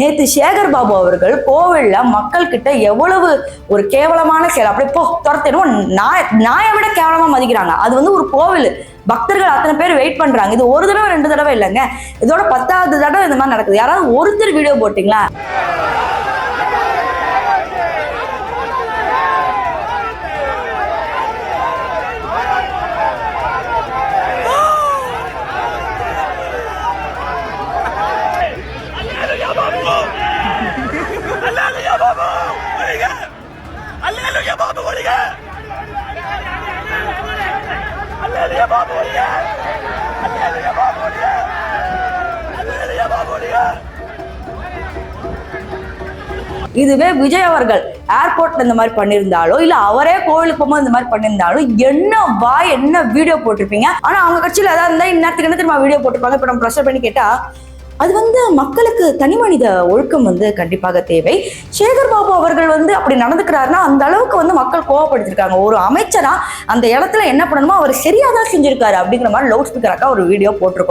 நேத்து சேகர் பாபு அவர்கள் கோவில்ல மக்கள் கிட்ட எவ்வளவு ஒரு கேவலமான செயல் அப்படி போ துரத்திடும் நாய் நாயை விட கேவலமா மதிக்கிறாங்க. அது வந்து ஒரு கோவில். பக்தர்கள் அத்தனை பேர் வெயிட் பண்றாங்க. இது ஒரு தடவை ரெண்டு தடவை இல்லைங்க. இதோட பத்தாவது தடவை இந்த மாதிரி நடக்குது. யாராவது ஒருத்தர் வீடியோ போட்டீங்களா? இதுவே விஜய் அவர்கள் ஏர்போர்ட்ல இந்த மாதிரி பண்ணியிருந்தாலோ இல்ல அவரே கோவிலுக்கு போகும்போது இந்த மாதிரி பண்ணியிருந்தாலும் என்ன வாய் என்ன வீடியோ போட்டிருப்பீங்க? ஆனா அவங்க கட்சியில ஏதாவது இருந்தா இந்நேரத்துக்கு என்ன திரும்ப வீடியோ போட்டிருப்பாங்க? இப்ப நம்ம ப்ரெஷர் பண்ணி கேட்டா அது வந்து மக்களுக்கு தனி மனித ஒழுக்கம் வந்து கண்டிப்பாக தேவை. சேகர் பாபு அவர்கள் வந்து அப்படி நடந்துக்கிறாருன்னா அந்த அளவுக்கு வந்து மக்கள் கோவப்படுத்திருக்காங்க. ஒரு அமைச்சரா அந்த இடத்துல என்ன பண்ணணுமோ அவர் சரியாக தான் செஞ்சிருக்காரு அப்படிங்கிற மாதிரி லவுட் ஸ்பீக்கராக்கா ஒரு வீடியோ போட்டிருக்கோம்.